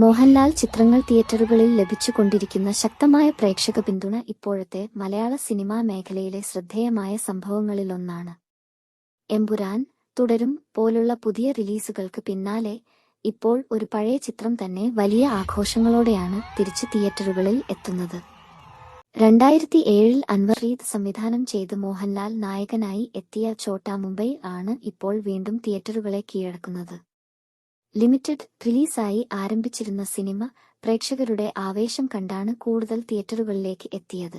മോഹൻലാൽ ചിത്രങ്ങൾ തിയേറ്ററുകളിൽ ലഭിച്ചുകൊണ്ടിരിക്കുന്ന ശക്തമായ പ്രേക്ഷക പിന്തുണ ഇപ്പോഴത്തെ മലയാള സിനിമാ മേഖലയിലെ ശ്രദ്ധേയമായ സംഭവങ്ങളിലൊന്നാണ്. എമ്പുരാൻ തുടരും പോലുള്ള പുതിയ റിലീസുകൾക്ക് പിന്നാലെ ഇപ്പോൾ ഒരു പഴയ ചിത്രം തന്നെ വലിയ ആഘോഷങ്ങളോടെയാണ് തിരിച്ച് തിയേറ്ററുകളിൽ എത്തുന്നത്. രണ്ടായിരത്തി ഏഴിൽ അൻവർ റീദ് സംവിധാനം ചെയ്ത് മോഹൻലാൽ നായകനായി എത്തിയ ചോട്ടാ മുംബൈ ആണ് ഇപ്പോൾ വീണ്ടും തിയേറ്ററുകളെ കീഴടക്കുന്നത്. ലിമിറ്റഡ് റിലീസായി ആരംഭിച്ചിരുന്ന സിനിമ പ്രേക്ഷകരുടെ ആവേശം കണ്ടാണ് കൂടുതൽ തിയേറ്ററുകളിലേക്ക് എത്തിയത്.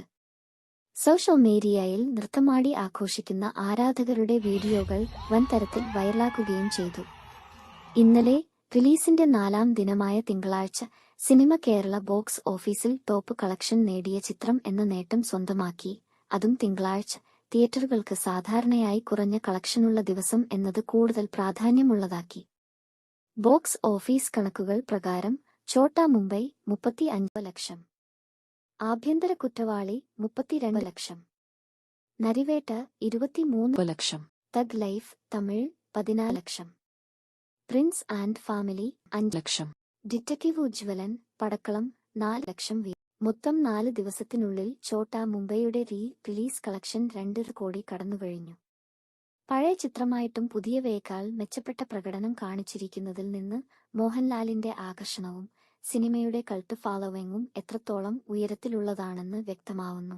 സോഷ്യൽ മീഡിയയിൽ നൃത്തമാടി ആഘോഷിക്കുന്ന ആരാധകരുടെ വീഡിയോകൾ വൻതരത്തിൽ വൈറലാക്കുകയും ചെയ്തു. ഇന്നലെ റിലീസിന്റെ നാലാം ദിനമായ തിങ്കളാഴ്ച സിനിമ കേരള ബോക്സ് ഓഫീസിൽ ടോപ്പ് കളക്ഷൻ നേടിയ ചിത്രം എന്ന നേട്ടം സ്വന്തമാക്കി. അതും തിങ്കളാഴ്ച. തിയേറ്ററുകൾക്ക് സാധാരണയായി കുറഞ്ഞ കളക്ഷനുള്ള ദിവസം എന്നത് കൂടുതൽ പ്രാധാന്യമുള്ളതാക്കി. ബോക്സ് ഓഫീസ് കണക്കുകൾ പ്രകാരം ഛോട്ടാ മുംബൈ മുപ്പത്തി അഞ്ച് ലക്ഷം. ആഭ്യന്തര കുറ്റവാളി മുപ്പത്തിരണ്ട് ലക്ഷം. നരിവേട്ട ഇരുപത്തിമൂന്ന് ലക്ഷം. തഗ് ലൈഫ് തമിഴ് പതിനാല് ലക്ഷം. പ്രിൻസ് ആൻഡ് ഫാമിലി അഞ്ച് ലക്ഷം. ഡിറ്റക്റ്റീവ് ഉജ്വലൻ പടക്കളം നാല് ലക്ഷം വീ. മൊത്തം നാല് ദിവസത്തിനുള്ളിൽ ചോട്ട മുംബൈയുടെ റീ റിലീസ് കളക്ഷൻ രണ്ട് കോടി കടന്നുകഴിഞ്ഞു. പഴയ ചിത്രമായിട്ടും പുതിയവയേക്കാൾ മെച്ചപ്പെട്ട പ്രകടനം കാണിച്ചിരിക്കുന്നതിൽ നിന്ന് മോഹൻലാലിന്റെ ആകർഷണവും സിനിമയുടെ കൾട്ട് ഫോളോവിംഗും എത്രത്തോളം ഉയരത്തിലുള്ളതാണെന്ന് വ്യക്തമാവുന്നു.